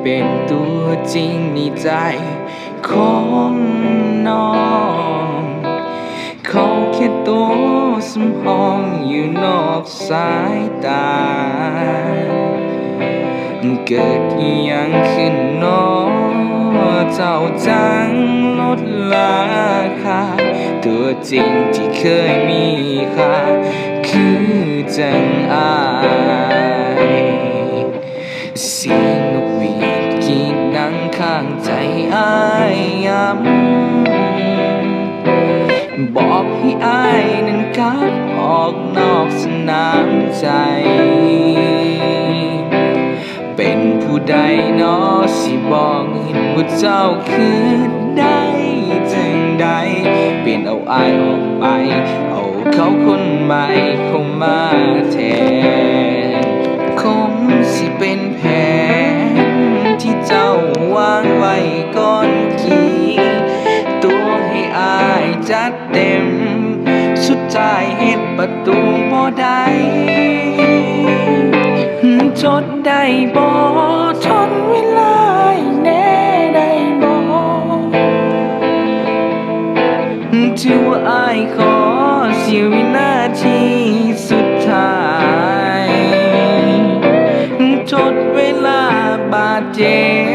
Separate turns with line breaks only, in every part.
เป็นตัวจริงในใจของน้องเขาแค่ตัวสำหองอยู่นอกสายตา เกิดยังขึ้นหนอเจ้าจังลดราคาตัวจริงที่เคยมีค่าคือจังอา อายย้ำบอกให้อายนั้นกลับออกนอกสนามใจ เป็นผู้ใดเนอสิบอกเห็นว่าเจ้าคือได้จึงใด เปลี่ยนเอาอายออกไป เอาเขาคนใหม่เข้ามาแทนคงสิเป็นแผ วางไว้ก่อนขี่ตัวให้อายจัดเต็ม สุดท้ายเห็นประตูบ่ได้จดได้บ่ทนเวลาแน่ได้บ่ถือว่าอายขอเสียวินาทีสุดท้ายทดเวลาบาดเจ็บ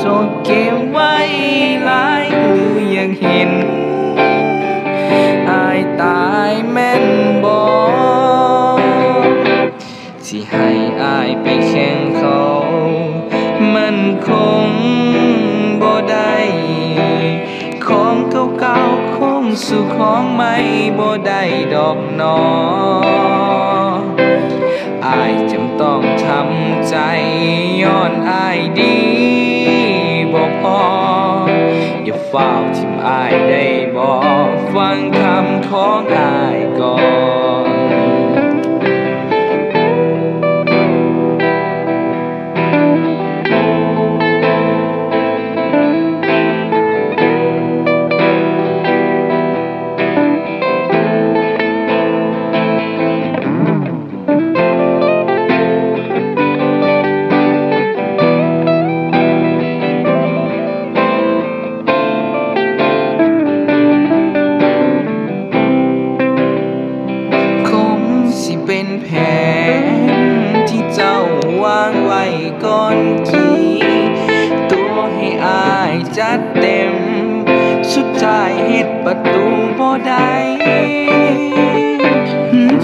เฝ้าโจดเก็บไว้หลายหรือยังเห็นอายตายแม่นบอกที่ให้อายไปแข่งเขา มันคงบ่ได้ของเก่าๆคงสู่ของใหม่บ่ได้ดอกนออายจำต้องทำใจย้อนอายดี ฝ้าทิมอายได้บอกฟังคำของอาย แผน ที่เจ้าวางไว้ก่อนขี่ตัวให้อายจัดเต็ม สุดท้ายเฮ็ดประตูบ่ได้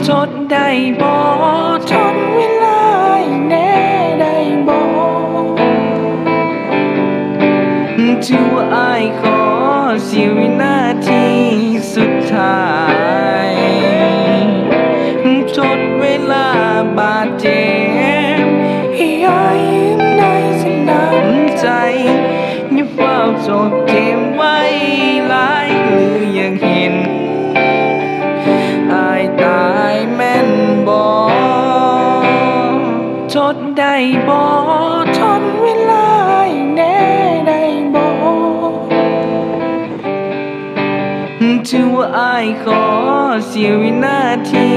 จดได้บ่ทนเวลาแน่ได้บ่ถือว่าอายขอสียวินา ได้บ่ทนเวลาแน่ได้บ่ถือว่าอายขอเสียวินาที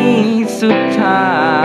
สุดท้าย